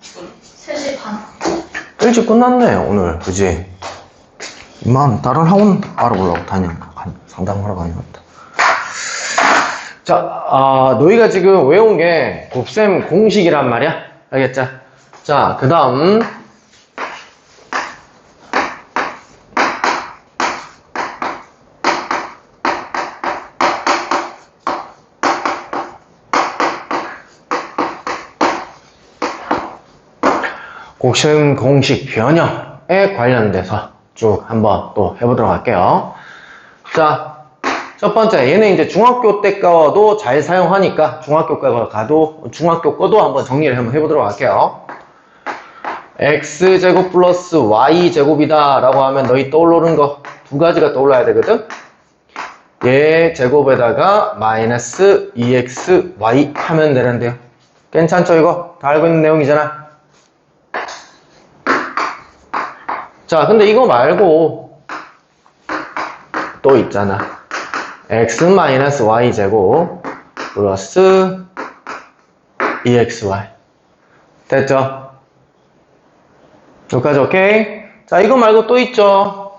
지금 3시 반. 일찍 끝났네 오늘 그지? 이만 다른 학원 알아보려고 다녀 간- 상담하러 다녀왔다 자 아, 너희가 지금 외운 게 곱셈 공식이란 말이야 알겠죠? 자그 다음 곱셈 공식 변형에 관련돼서 쭉 한번 또 해보도록 할게요. 자, 첫 번째, 얘는 이제 중학교 때 거도 잘 사용하니까 중학교 거 가도, 중학교 거도 한번 정리를 한번 해보도록 할게요. x제곱 플러스 y제곱이다 라고 하면 너희 떠오르는 거 두 가지가 떠올라야 되거든? 얘 제곱에다가 마이너스 2xy 하면 되는데요. 괜찮죠, 이거? 다 알고 있는 내용이잖아. 자, 근데 이거 말고 또 있잖아. x-y 제곱 플러스 2xy. 됐죠? 여기까지 오케이? 자, 이거 말고 또 있죠?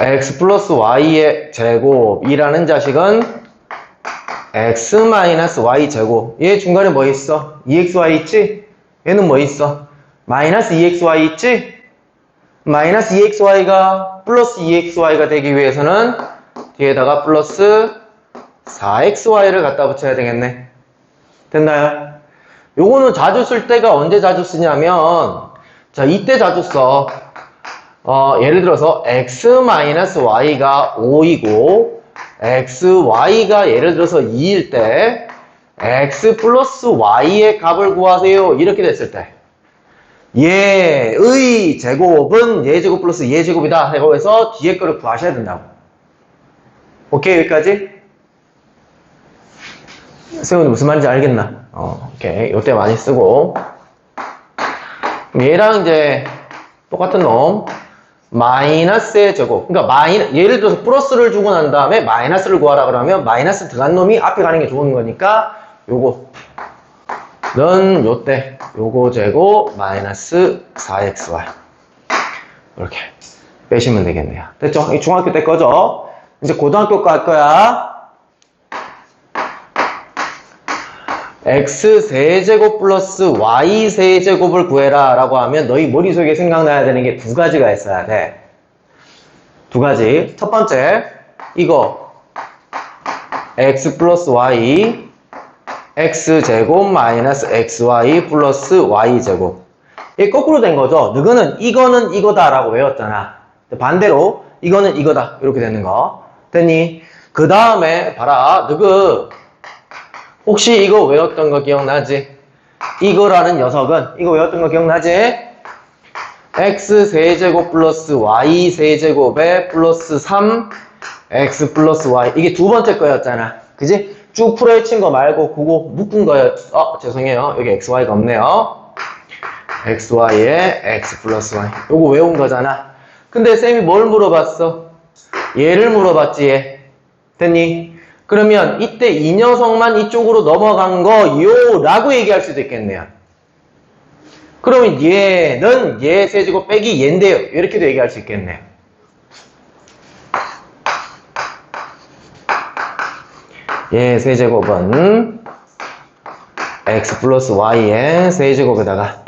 x 플러스 y의 제곱이라는 자식은 x 마이너스 y 제곱. 얘 중간에 뭐 있어? 2xy 있지? 얘는 뭐 있어? 마이너스 2xy 있지? 마이너스 2xy가 플러스 2xy가 되기 위해서는 뒤에다가 플러스 4xy를 갖다 붙여야 되겠네. 됐나요? 요거는 자주 쓸 때가 언제 자주 쓰냐면 자 이때 자주 써. 어, 예를 들어서 x-y가 5이고 xy가 예를 들어서 2일 때 x 플러스 y의 값을 구하세요. 이렇게 됐을 때 얘의 제곱은 얘 제곱 플러스 얘 제곱이다. 라고 해서 뒤에 거를 구하셔야 된다고. 오케이, 여기까지? 세훈이 무슨 말인지 알겠나? 어, 오케이. 요때 많이 쓰고. 얘랑 이제 똑같은 놈. 마이너스의 제곱. 그러니까 마이 예를 들어서 플러스를 주고 난 다음에 마이너스를 구하라 그러면 마이너스 들어간 놈이 앞에 가는 게 좋은 거니까 요거. 는 요때 요거 제곱 마이너스 4xy 이렇게 빼시면 되겠네요. 됐죠? 이 중학교 때 거죠? 이제 고등학교 거할 거야. X 세제곱 플러스 y 세제곱을 구해라 라고 하면 너희 머릿속에 생각나야 되는 게 두 가지가 있어야 돼 두 가지. 첫 번째 이거. X 플러스 y x제곱 마이너스 xy 플러스 y제곱 이게 거꾸로 된 거죠 너는 이거는 이거다 라고 외웠잖아 반대로 이거는 이거다 이렇게 되는 거 됐니? 그 다음에 봐라 너그 혹시 이거 외웠던 거 기억나지? 이거라는 녀석은 이거 외웠던 거 기억나지? x 세제곱 플러스 y 세제곱에 플러스 3 x 플러스 y 이게 두 번째 거였잖아 그지? 쭉 풀어헤친 거 말고 그거 묶은 거였 어 죄송해요. 여기 xy가 없네요. Xy에 x 플러스 y. 요거 외운 거잖아. 근데 쌤이 뭘 물어봤어? 얘를 물어봤지 얘. 됐니? 그러면 이때 이 녀석만 이쪽으로 넘어간 거요 라고 얘기할 수도 있겠네요. 그러면 얘는 얘 세제곱 빼기 얘인데요. 이렇게도 얘기할 수 있겠네요 얘 세제곱은 x 플러스 y의 세제곱에다가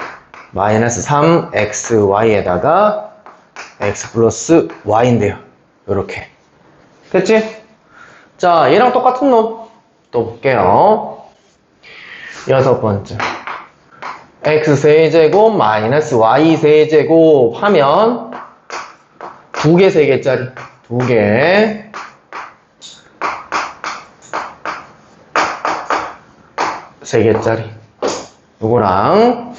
마이너스 3xy에다가 x 플러스 y인데요. 이렇게 됐지? 자, 얘랑 똑같은 놈 또 볼게요. 여섯 번째 x 세제곱 마이너스 y 세제곱 하면 두 개, 세 개짜리 두 개. 세 개짜리. 요거랑?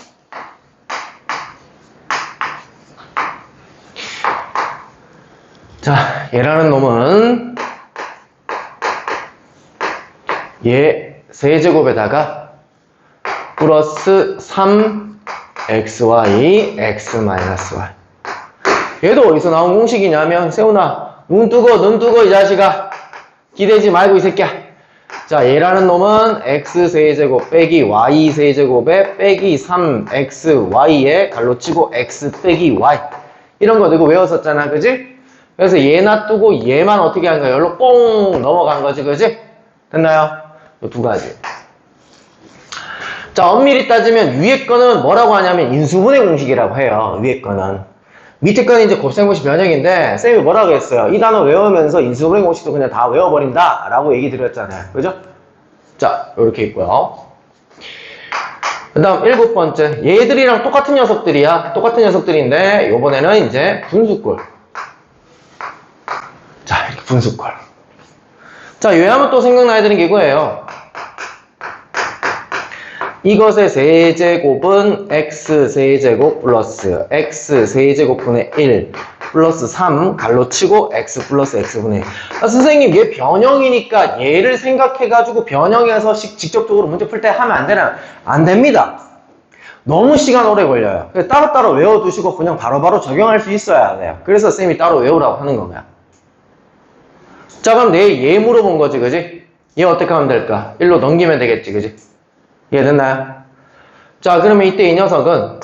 자, 얘라는 놈은 얘 세제곱에다가 플러스 3xy x 마이너스 y 얘도 어디서 나온 공식이냐면 세훈아 눈 뜨고 눈 뜨고 이 자식아. 기대지 말고 이 새끼야 자, 얘라는 놈은 x 세제곱 빼기 y 세제곱에 빼기 3xy에 갈로 치고 x 빼기 y 이런 거 이거 외웠었잖아, 그지? 그래서 얘 놔두고 얘만 어떻게 한 거야? 여기로 뽕 넘어간 거지, 그지? 됐나요? 이두 가지. 자, 엄밀히 따지면 위에 거는 뭐라고 하냐면 인수분해 공식이라고 해요. 위에 거는. 밑에 거는 이제 곱셈공식 변형인데 쌤이 뭐라고 했어요? 이 단어 외우면서 인수분해 공식도 그냥 다 외워버린다 라고 얘기 드렸잖아요. 그죠? 자, 이렇게 있고요. 그 다음 일곱 번째 얘들이랑 똑같은 녀석들이야. 똑같은 녀석들인데 요번에는 이제 분수꼴. 자, 이렇게 분수꼴. 자, 요하면 또 생각나야 되는 게 이거예요. 이것의 세제곱은 x 세제곱 플러스 x 세제곱분의 1 플러스 3 갈로 치고 x 플러스 x분의 1. 아, 선생님 얘 변형이니까 얘를 생각해가지고 변형해서 식- 직접적으로 문제 풀 때 하면 안 되나? 안 됩니다. 너무 시간 오래 걸려요. 따로따로 외워두시고 그냥 바로 바로 적용할 수 있어야 돼요. 그래서 쌤이 따로 외우라고 하는 거야. 자 그럼 내얘 물어본 거지 그지? 얘 어떻게 하면 될까? 1로 넘기면 되겠지 그지? 이해됐나요? 자, 그러면 이때 이 녀석은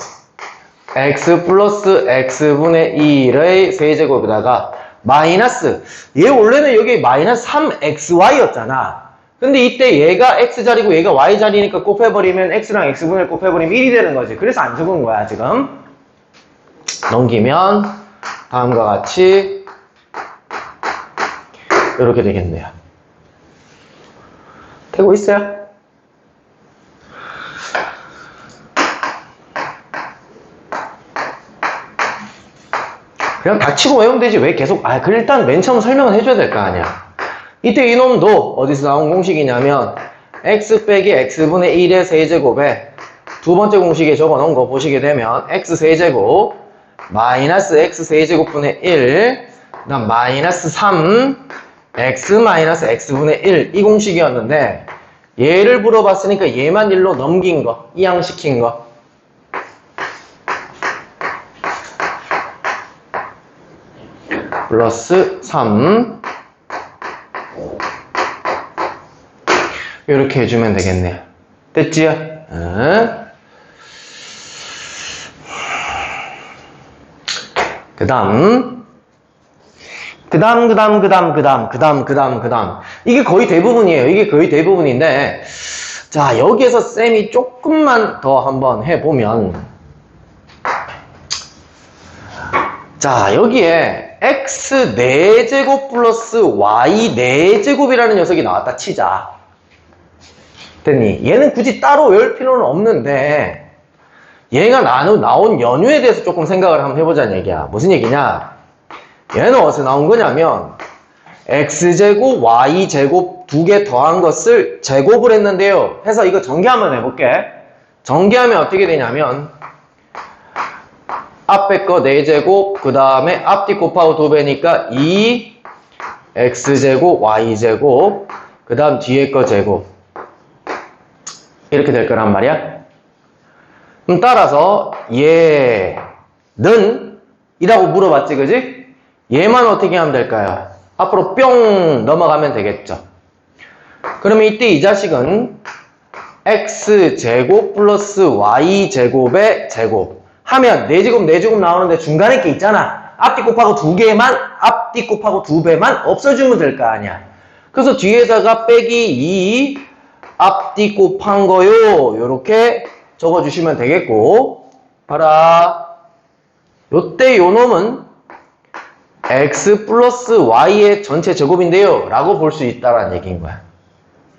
x 플러스 x분의 1의 세제곱에다가 마이너스 얘 원래는 여기 마이너스 3xy였잖아. 근데 이때 얘가 x자리고 얘가 y자리니까 곱해버리면 x랑 x분을 곱해버리면 1이 되는 거지. 그래서 안 적은 거야, 지금. 넘기면 다음과 같이 이렇게 되겠네요. 되고 있어요? 그냥 닥치고 외우면 되지. 왜 계속 아 그래 일단 맨 처음 설명을 해줘야 될 거 아니야. 이때 이놈도 어디서 나온 공식이냐면 x 빼기 x분의 1의 세제곱에 두 번째 공식에 적어 놓은 거 보시게 되면 x 세제곱 마이너스 x 세제곱분의 1 그다음 마이너스 3 x 마이너스 x분의 1 이 공식이었는데 얘를 물어봤으니까 얘만 1로 넘긴 거 이항시킨 거 플러스 3 이렇게 해주면 되겠네요. 됐지요? 어? 그 다음 그 다음 그 다음 그 다음 그 다음 그 다음 그 다음 그 다음 이게 거의 대부분이에요. 이게 거의 대부분인데 자 여기에서 쌤이 조금만 더 한번 해보면 자, 여기에 x 4제곱 플러스 y 4제곱이라는 녀석이 나왔다 치자. 됐니? 얘는 굳이 따로 외울 필요는 없는데 얘가 나눈, 나온 연유에 대해서 조금 생각을 한번 해보자는 얘기야. 무슨 얘기냐? 얘는 어디서 나온 거냐면 x제곱, y제곱 두 개 더한 것을 제곱을 했는데요. 해서 이거 전개 한번 해볼게. 전개하면 어떻게 되냐면 앞에 거 4제곱, 그 다음에 앞뒤 곱하고 2배니까 2 x제곱, y제곱, 그 다음 뒤에 거 제곱. 이렇게 될 거란 말이야. 그럼 따라서 얘는 이라고 물어봤지, 그지? 얘만 어떻게 하면 될까요? 앞으로 뿅 넘어가면 되겠죠. 그러면 이때 이 자식은 x제곱 플러스 y제곱의 제곱. 하면 4제곱 4제곱 나오는데 중간에 게 있잖아. 앞뒤 곱하고 두 개만 앞뒤 곱하고 두 배만 없어주면 될 거 아니야. 그래서 뒤에다가 빼기 2 앞뒤 곱한 거요. 요렇게 적어주시면 되겠고. 봐라. 요때 요 놈은 x 플러스 y의 전체 제곱인데요. 라고 볼 수 있다라는 얘기인 거야.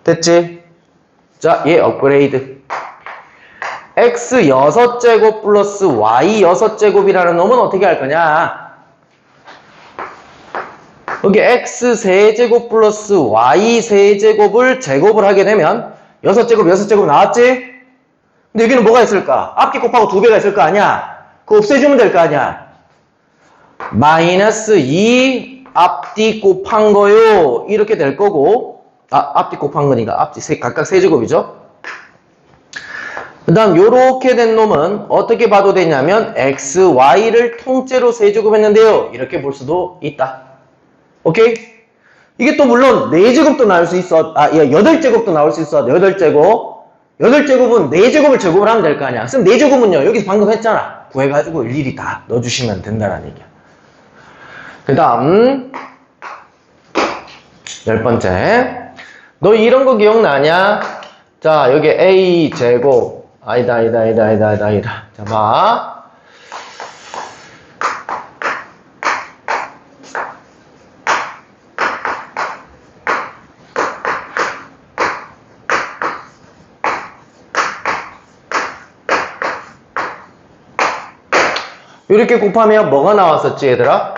됐지? 자 얘 업그레이드 x 6제곱 플러스 y 6제곱이라는 놈은 어떻게 할 거냐? 여기 x 세제곱 플러스 y 세제곱을 제곱을 하게 되면 6제곱, 6제곱 나왔지? 근데 여기는 뭐가 있을까? 앞뒤 곱하고 두 배가 있을 거 아니야? 그거 없애주면 될 거 아니야? 마이너스 2 앞뒤 곱한 거요. 이렇게 될 거고, 아, 앞뒤 곱한 거니까 앞뒤 세, 각각 세제곱이죠? 그 다음 요렇게 된 놈은 어떻게 봐도 되냐면 x, y를 통째로 세제곱했는데요. 이렇게 볼 수도 있다. 오케이? 이게 또 물론 4제곱도 나올 수 있어. 아, 8제곱도 나올 수 있어. 8제곱. 8제곱은 4제곱을 제곱을 하면 될 거 아니야. 그럼 4제곱은요. 여기서 방금 했잖아. 구해가지고 일일이 다 넣어주시면 된다는 얘기야. 그 다음 열 번째. 너 이런 거 기억나냐? 자, 여기 A 제곱. 아니다, 아니다, 아니다, 아니다, 아니다, 아니다. 자, 봐. 이렇게 곱하면 뭐가 나왔었지, 얘들아?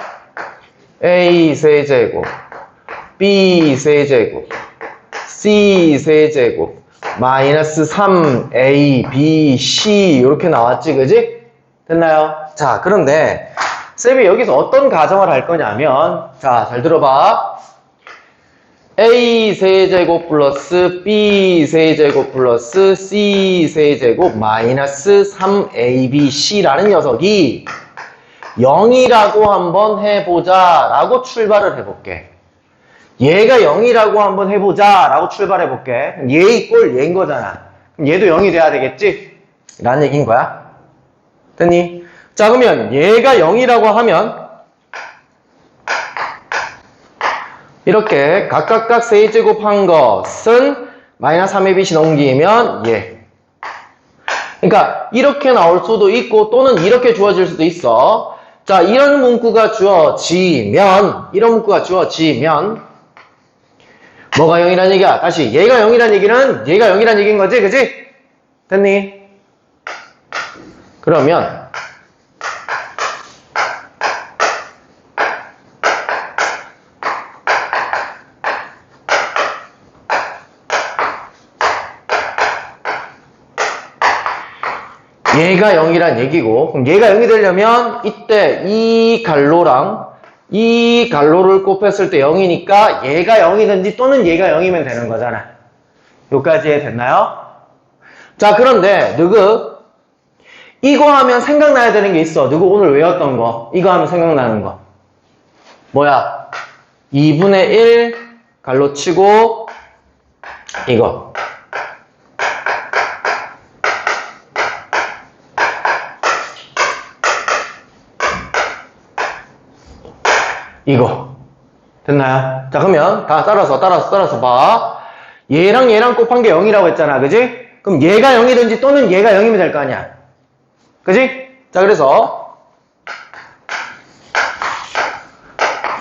A 세제곱, B 세제곱, C 세제곱, 마이너스 3A, B, C 이렇게 나왔지, 그지? 됐나요? 자, 그런데 쌤이 여기서 어떤 가정을 할 거냐면 자, 잘 들어봐. A 세제곱 플러스 B 세제곱 플러스 C 세제곱 마이너스 3ABC라는 녀석이 0이라고 한번 해보자 라고 출발을 해볼게. 얘가 0이라고 한번 해보자 라고 출발해 볼게. 얘 이꼴 얘인 거잖아. 그럼 얘도 0이 돼야 되겠지? 라는 얘기인 거야. 됐니? 자 그러면 얘가 0이라고 하면 이렇게 각각각 세제곱 한 것은 마이너스 3의 빛이 넘기면 얘. 그러니까 이렇게 나올 수도 있고 또는 이렇게 주어질 수도 있어. 자 이런 문구가 주어지면 이런 문구가 주어지면 뭐가 0이란 얘기야? 다시 얘가 0이란 얘기는 얘가 0이란 얘기인 거지 그지? 됐니? 그러면 얘가 0이란 얘기고 그럼 얘가 0이 되려면 이때 이 갈로랑 이 갈로를 곱했을 때 0이니까 얘가 0이든지 또는 얘가 0이면 되는 거잖아. 여기까지 됐나요? 자 그런데 누구? 이거 하면 생각나야 되는 게 있어. 누구 오늘 외웠던 거. 이거 하면 생각나는 거. 뭐야? 2분의 1 갈로 치고 이거 이거. 됐나요? 자 그러면 다 따라서 따라서 따라서 봐. 얘랑 얘랑 곱한 게 0이라고 했잖아. 그지? 그럼 얘가 0이든지 또는 얘가 0이면 될 거 아니야. 그지? 자 그래서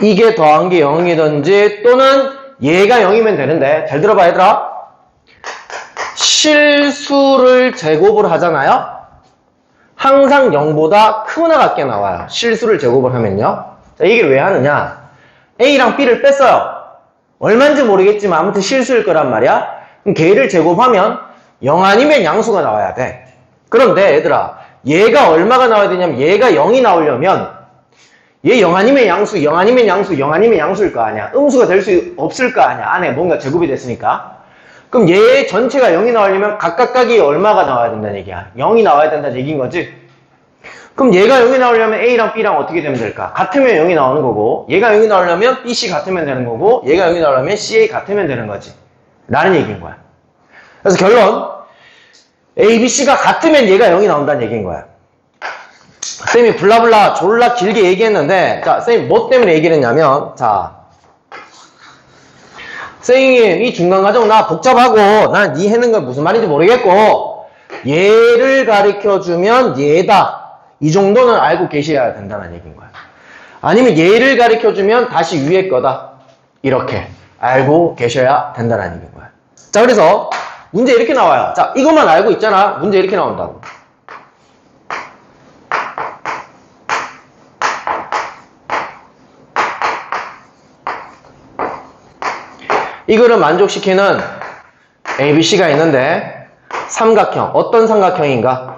이게 더한 게 0이든지 또는 얘가 0이면 되는데 잘 들어봐 얘들아. 실수를 제곱을 하잖아요? 항상 0보다 크거나 같게 나와요. 실수를 제곱을 하면요 자, 이 얘기를 왜 하느냐? A랑 B를 뺐어요. 얼마인지 모르겠지만 아무튼 실수일 거란 말이야. 그럼 걔를 제곱하면 0 아니면 양수가 나와야 돼. 그런데 얘들아, 얘가 얼마가 나와야 되냐면 얘가 0이 나오려면 얘 0 아니면 양수, 0 아니면 양수, 0 아니면 양수일 거 아니야. 음수가 될 수 없을 거 아니야. 안에 뭔가 제곱이 됐으니까. 그럼 얘 전체가 0이 나오려면 각각각이 얼마가 나와야 된다는 얘기야. 0이 나와야 된다는 얘기인 거지. 그럼 얘가 0이 나오려면 A랑 B랑 어떻게 되면 될까? 같으면 0이 나오는 거고 얘가 0이 나오려면 BC 같으면 되는 거고 얘가 0이 나오려면 CA 같으면 되는 거지. 라는 얘기인 거야. 그래서 결론 A, B, C가 같으면 얘가 0이 나온다는 얘기인 거야. 쌤이 블라블라 졸라 길게 얘기했는데 자 쌤이 뭐 때문에 얘기를 했냐면 자 쌤이 이 중간 과정 나 복잡하고 난네 해는 건 무슨 말인지 모르겠고 얘를 가르쳐 주면 얘다 이 정도는 알고 계셔야 된다는 얘기인 거야. 아니면 얘를 가르쳐 주면 다시 위에 거다. 이렇게 알고 계셔야 된다는 얘기인 거야. 자, 그래서 문제 이렇게 나와요. 자, 이것만 알고 있잖아. 문제 이렇게 나온다고. 이거를 만족시키는 ABC가 있는데 삼각형 어떤 삼각형인가?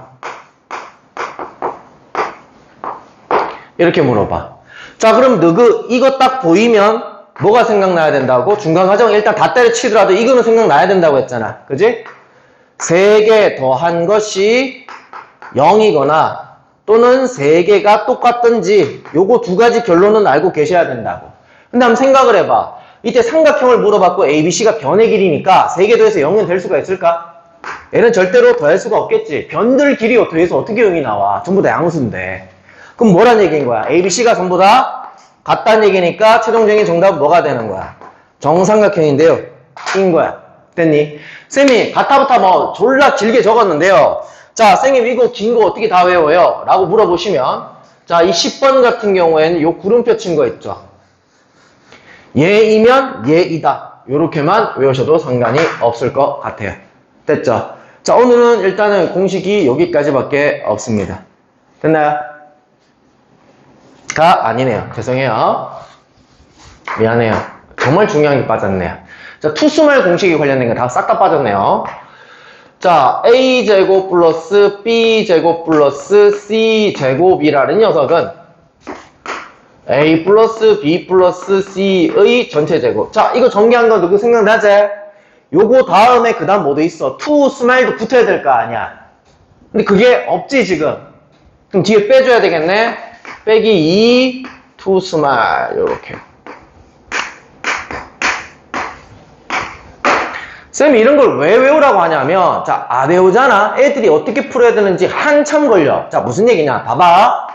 이렇게 물어봐. 자, 그럼 너 그 이거 딱 보이면 뭐가 생각나야 된다고? 중간 과정 일단 다 때려치더라도 이거는 생각나야 된다고 했잖아. 그지? 세개 더한 것이 0이거나 또는 세 개가 똑같든지 요거 두 가지 결론은 알고 계셔야 된다고. 근데 한번 생각을 해봐. 이때 삼각형을 물어봤고 ABC가 변의 길이니까 세개 더해서 0은 될 수가 있을까? 얘는 절대로 더할 수가 없겠지. 변들 길이 더해서 어떻게 0이 나와? 전부 다 양수인데. 그럼 뭐란 얘기인 거야? ABC가 전부 다 같다는 얘기니까 최종적인 정답은 뭐가 되는 거야? 정삼각형인데요. 인 거야. 됐니? 쌤이 가타부타 뭐 졸라 길게 적었는데요. 자, 쌤님 이거 긴 거 어떻게 다 외워요? 라고 물어보시면 자, 이 10번 같은 경우에는 요 구름표 친 거 있죠. 얘이면 얘이다. 요렇게만 외우셔도 상관이 없을 것 같아요. 됐죠? 자, 오늘은 일단은 공식이 여기까지밖에 없습니다. 됐나요? 가 아니네요. 죄송해요. 미안해요. 정말 중요한 게 빠졌네요. 자, 투수말 공식이 관련된 거 다 싹 다 빠졌네요. 자, a제곱 플러스 b제곱 플러스 c제곱이라는 녀석은 a 플러스 b 플러스 c의 전체 제곱. 자, 이거 전개한 거 누구 생각나지? 요거 다음에 그 다음 뭐도 있어? 투 스마일도 붙어야 될 거 아니야. 근데 그게 없지, 지금. 그럼 뒤에 빼줘야 되겠네? 빼기 2, 투 스마일, 요렇게. 쌤이 이런 걸 왜 외우라고 하냐면, 자, 안 외우잖아? 애들이 어떻게 풀어야 되는지 한참 걸려. 자, 무슨 얘기냐? 봐봐.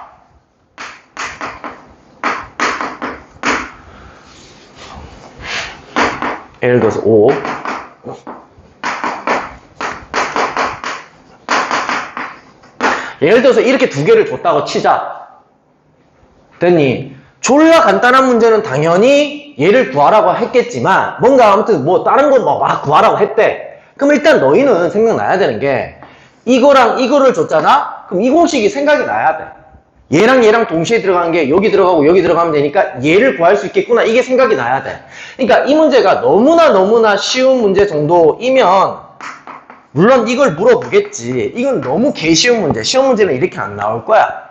예를 들어서 5. 예를 들어서 이렇게 두 개를 줬다고 치자. 됐니? 졸라 간단한 문제는 당연히 얘를 구하라고 했겠지만 뭔가 아무튼 뭐 다른 거막 구하라고 했대. 그럼 일단 너희는 생각나야 되는 게 이거랑 이거를 줬잖아? 그럼 이 공식이 생각이 나야 돼. 얘랑 얘랑 동시에 들어간 게 여기 들어가고 여기 들어가면 되니까 얘를 구할 수 있겠구나. 이게 생각이 나야 돼. 그러니까 이 문제가 너무나 너무나 쉬운 문제 정도이면 물론 이걸 물어보겠지. 이건 너무 개쉬운 문제. 시험 문제는 이렇게 안 나올 거야.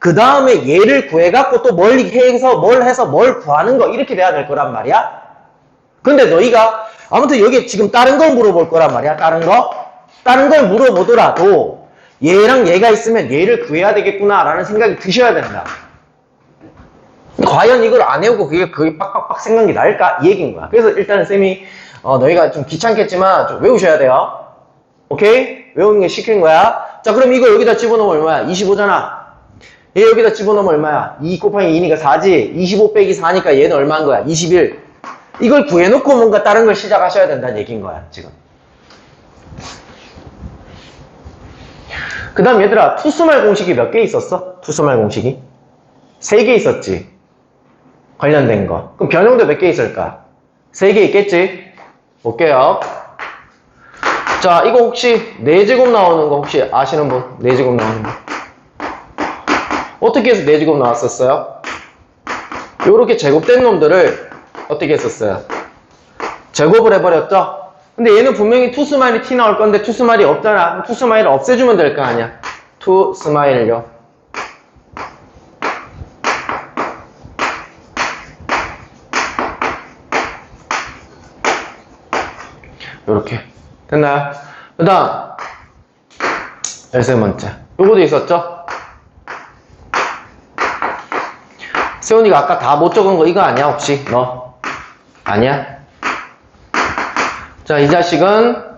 그 다음에 얘를 구해갖고 또 뭘 해서 뭘 해서 뭘 구하는 거 이렇게 돼야 될 거란 말이야. 근데 너희가 아무튼 여기 지금 다른 걸 물어볼 거란 말이야. 다른 거. 다른 걸 물어보더라도 얘랑 얘가 있으면 얘를 구해야 되겠구나라는 생각이 드셔야 된다. 과연 이걸 안 해오고 그게 그게 빡빡빡 생각이 날까? 이 얘기인 거야. 그래서 일단은 쌤이 어, 너희가 좀 귀찮겠지만 좀 외우셔야 돼요. 오케이? 외우는 게 시키는 거야. 자, 그럼 이거 여기다 집어넣으면 얼마야? 25잖아. 얘 여기다 집어넣으면 얼마야? 2 곱하기 2니까 4지. 25 빼기 4니까 얘는 얼마인 거야? 21. 이걸 구해놓고 뭔가 다른 걸 시작하셔야 된다는 얘기인 거야, 지금. 그 다음 얘들아, 투수말 공식이 몇 개 있었어? 투수말 공식이? 세 개 있었지. 관련된 거. 그럼 변형도 몇 개 있을까? 세 개 있겠지? 볼게요. 자, 이거 혹시 4제곱 나오는 거 혹시 아시는 분? 4제곱 나오는 거. 어떻게 해서 4제곱 나왔었어요? 요렇게 제곱된 놈들을 어떻게 했었어요? 제곱을 해버렸죠? 근데 얘는 분명히 투 스마일이 T 나올 건데 투 스마일이 없잖아. 그럼 투 스마일을 없애주면 될 거 아니야. 투 스마일요. 요렇게. 됐나요? 그 다음. 열세 번째. 요거도 있었죠? 세훈이가 아까 다 못 적은 거 이거 아니야, 혹시? 너? 아니야? 자, 이 자식은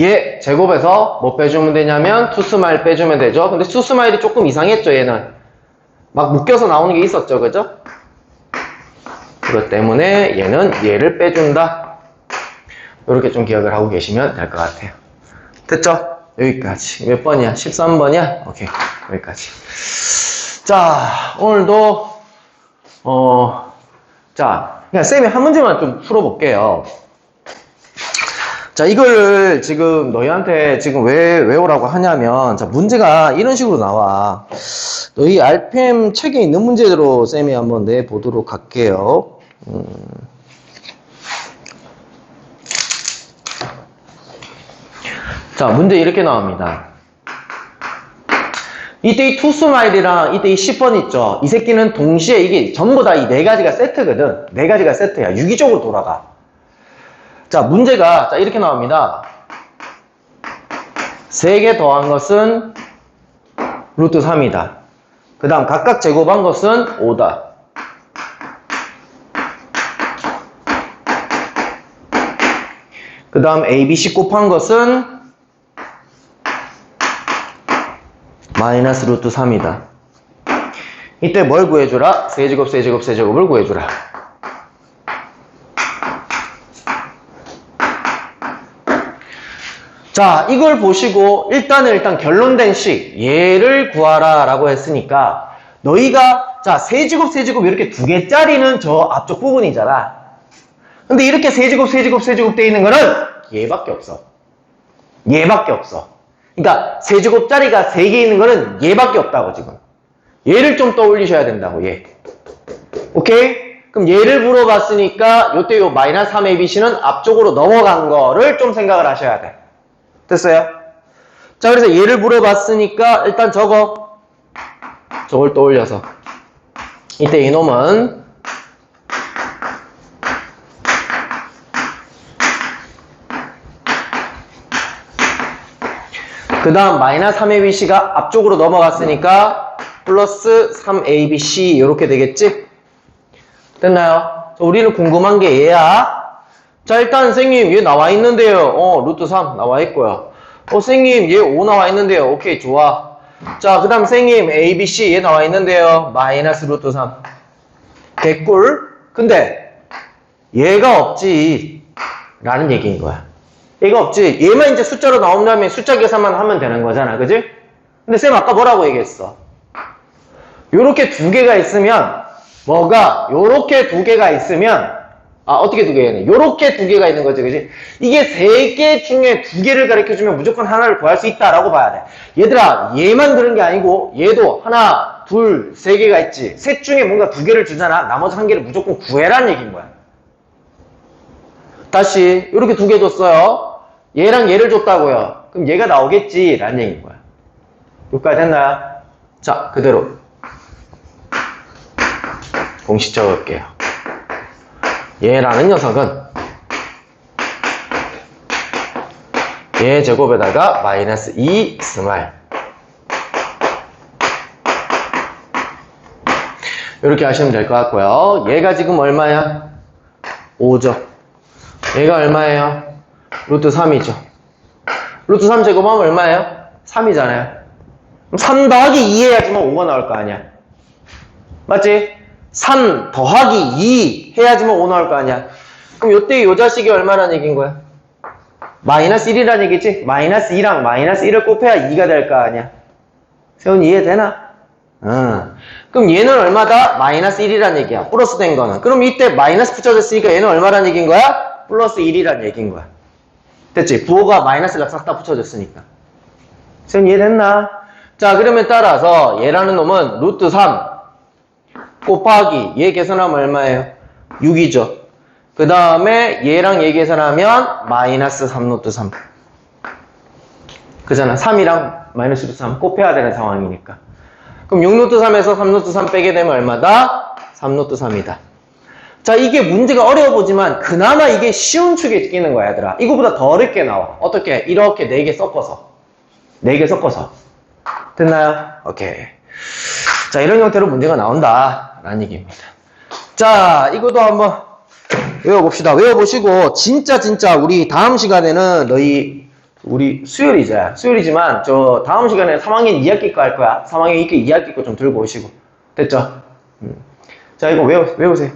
얘 제곱에서 뭐 빼주면 되냐면 투스마일 빼주면 되죠. 근데 투스마일이 조금 이상했죠, 얘는. 막 묶여서 나오는 게 있었죠, 그죠? 그것 때문에 얘는 얘를 빼준다. 이렇게 좀 기억을 하고 계시면 될 것 같아요. 됐죠? 여기까지. 몇 번이야? 13번이야? 오케이. 여기까지. 자, 오늘도, 어, 자, 그냥 쌤이 한 문제만 좀 풀어볼게요. 자, 이걸 지금 너희한테 지금 왜 외우라고 하냐면, 자, 문제가 이런 식으로 나와. 너희 RPM 책에 있는 문제대로 쌤이 한번 내보도록 할게요. 음. 자, 문제 이렇게 나옵니다. 이때 이 투스마일이랑 이때 이 10번 있죠? 이 새끼는 동시에 이게 전부 다 이 네 가지가 세트거든. 네 가지가 세트야. 유기적으로 돌아가. 자, 문제가 자, 이렇게 나옵니다. 3개 더한 것은 루트 3이다. 그 다음 각각 제곱한 것은 5다. 그 다음 ABC 곱한 것은 마이너스 루트 3이다. 이때 뭘 구해주라? 세제곱, 세제곱, 세제곱을 구해주라. 자, 이걸 보시고 일단은 일단 결론된 식 얘를 구하라 라고 했으니까 너희가 자, 세제곱, 세제곱 이렇게 두 개짜리는 저 앞쪽 부분이잖아. 근데 이렇게 세제곱, 세제곱, 세제곱 돼 있는 거는 얘밖에 없어. 얘밖에 없어. 그러니까 세제곱짜리가 세개 있는 거는 얘밖에 없다고 지금. 얘를 좀 떠올리셔야 된다고 얘. 오케이? 그럼 얘를 물어봤으니까 요때 요 마이너스 3ABC는 앞쪽으로 넘어간 거를 좀 생각을 하셔야 돼. 됐어요? 자 그래서 얘를 물어봤으니까 일단 저거 저걸 떠올려서 이때 이놈은 그 다음 마이너스 3abc가 앞쪽으로 넘어갔으니까 플러스 3abc 이렇게 되겠지? 됐나요? 자, 우리는 궁금한 게 얘야. 자 일단 선생님 얘 나와 있는데요. 어 루트 3 나와 있고요. 어 선생님 얘 5 나와 있는데요. 오케이 좋아. 자 그 다음 선생님 abc 얘 나와 있는데요. 마이너스 루트 3 개꿀. 근데 얘가 없지 라는 얘기인 거야. 얘가 없지. 얘만 이제 숫자로 나온 다음에 숫자 계산만 하면 되는 거잖아. 그지? 근데 쌤 아까 뭐라고 얘기했어? 요렇게 두 개가 있으면 뭐가 요렇게 두 개가 있으면 아 어떻게 두 개네? 요렇게 두 개가 있는 거지. 그지? 이게 세 개 중에 두 개를 가르쳐 주면 무조건 하나를 구할 수 있다라고 봐야 돼. 얘들아 얘만 그런 게 아니고 얘도 하나, 둘, 세 개가 있지. 셋 중에 뭔가 두 개를 주잖아. 나머지 한 개를 무조건 구해라는 얘기인 거야. 다시 이렇게 두 개 줬어요. 얘랑 얘를 줬다고요. 그럼 얘가 나오겠지 라는 얘기인 거야. 여기까지 됐나요? 자 그대로 공식 적을게요. 얘라는 녀석은 얘 제곱에다가 마이너스 2 스몰 이렇게 하시면 될 것 같고요. 얘가 지금 얼마야? 5죠. 얘가 얼마예요? 루트 3이죠. 루트 3 제곱하면 얼마예요? 3이잖아요. 그럼 3 더하기 2 해야지만 5가 나올 거 아니야. 맞지? 3 더하기 2 해야지만 5 나올 거 아니야. 그럼 요때 요 자식이 얼마라는 얘기인 거야? 마이너스 1이라는 얘기지? 마이너스 2랑 마이너스 1을 곱해야 2가 될 거 아니야. 세훈 이해되나? 응. 그럼 얘는 얼마다? 마이너스 1이라는 얘기야. 플러스 된 거는. 그럼 이때 마이너스 붙여졌으니까 얘는 얼마라는 얘기인 거야? 플러스 1이라는 얘기인 거야. 됐지? 부호가 마이너스가 싹 다 붙여졌으니까. 세훈 이해됐나? 자, 그러면 따라서 얘라는 놈은 루트 3 곱하기 얘 계산하면 얼마예요? 6이죠. 그 다음에 얘랑 얘 계산하면 마이너스 3 루트 3. 그잖아. 3이랑 마이너스 루트 3 곱해야 되는 상황이니까. 그럼 6루트 3에서 3루트 3 빼게 되면 얼마다? 3루트 3이다. 자, 이게 문제가 어려워 보지만 그나마 이게 쉬운 축에 끼는 거야, 얘들아. 이거보다 더 어렵게 나와. 어떻게? 이렇게 4개 섞어서. 4개 섞어서. 됐나요? 오케이. 자, 이런 형태로 문제가 나온다. 라는 얘기입니다. 자, 이것도 한번 외워봅시다. 외워보시고, 진짜, 진짜, 우리 다음 시간에는 너희, 우리 수요일이자, 수요일이지만, 저 다음 시간에 3학년 2학기 거 할 거야. 3학년 2학기 2학기 거 좀 들고 오시고. 됐죠? 음. 자, 이거 외우, 외우세요.